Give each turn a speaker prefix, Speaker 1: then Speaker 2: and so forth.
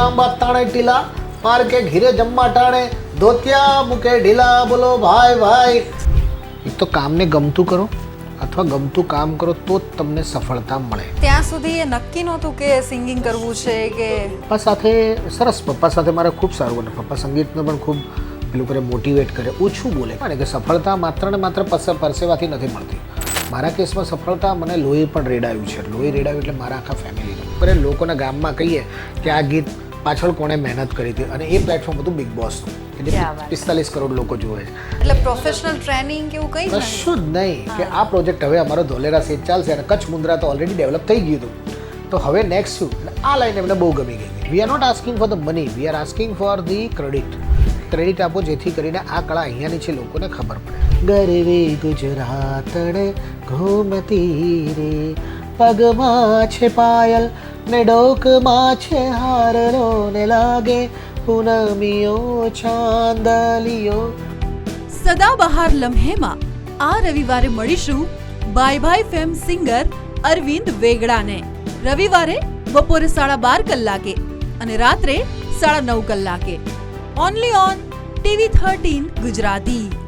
Speaker 1: લાંબા તાણે ટીલા પારકે ઘીરે જમવા ટાણે ધોતિયા મૂકે ઢીલા બોલો ભાઈ ભાઈ. એક તો કામને ગમતું કરો અથવા ગમતું કામ કરો તો જ તમને સફળતા મળે.
Speaker 2: ત્યાં સુધી એ નક્કી નહોતું કે સિંગિંગ કરવું છે કે
Speaker 1: પપ્પા સાથે સરસ પપ્પા સાથે મારે ખૂબ સારું બને પપ્પા સંગીતને પણ ખૂબ પેલું કરે મોટિવેટ કરે ઓછું બોલે. કારણ કે સફળતા માત્ર ને માત્ર પરસેવાથી નથી મળતી. મારા કેસમાં સફળતા મને લોહી પણ રેડાયું છે. લોહી રેડાયું એટલે મારા આખા ફેમિલીને અરે લોકોના ગામમાં કહીએ કે આ ગીત પાછળ કોણે મહેનત કરી હતી અને એ પ્લેટફોર્મ હતું બિગ બોસ કે જે પિસ્તાલીસ કરોડ લોકો જોવે છે
Speaker 2: એટલે પ્રોફેશનલ ટ્રેનિંગ કે એવું કંઈ
Speaker 1: કશું જ નહીં કે આ પ્રોજેક્ટ હવે અમારો ધોલેરા સેજ ચાલશે અને કચ્છ મુંદ્રા તો ઓલરેડી ડેવલપ થઈ ગયું હતું. તો હવે નેક્સ્ટ શું? એટલે આ લાઈન એમને બહુ ગમી ગઈ. We are not asking for the money we are asking for the credit credit આપો જેથી કરીને આ કળા અહીંયાની છે લોકોને ખબર પડે. ગરવે ગુજરાતને ઘૂમતી રે પગમાં છે પાયલ ને ડોકમાં છે હારનો ને લાગે પુનમીઓ છાંદલીઓ
Speaker 3: સદાબહાર લમ્હેમાં આ રવિવારે મળીશું bye bye fame singer Arvind વેગડાને. રવિવારે બપોરે સાડા બાર કલાકે અને રાત્રે સાડા નવ કલાકે. Only on TV thirteen Gujarati.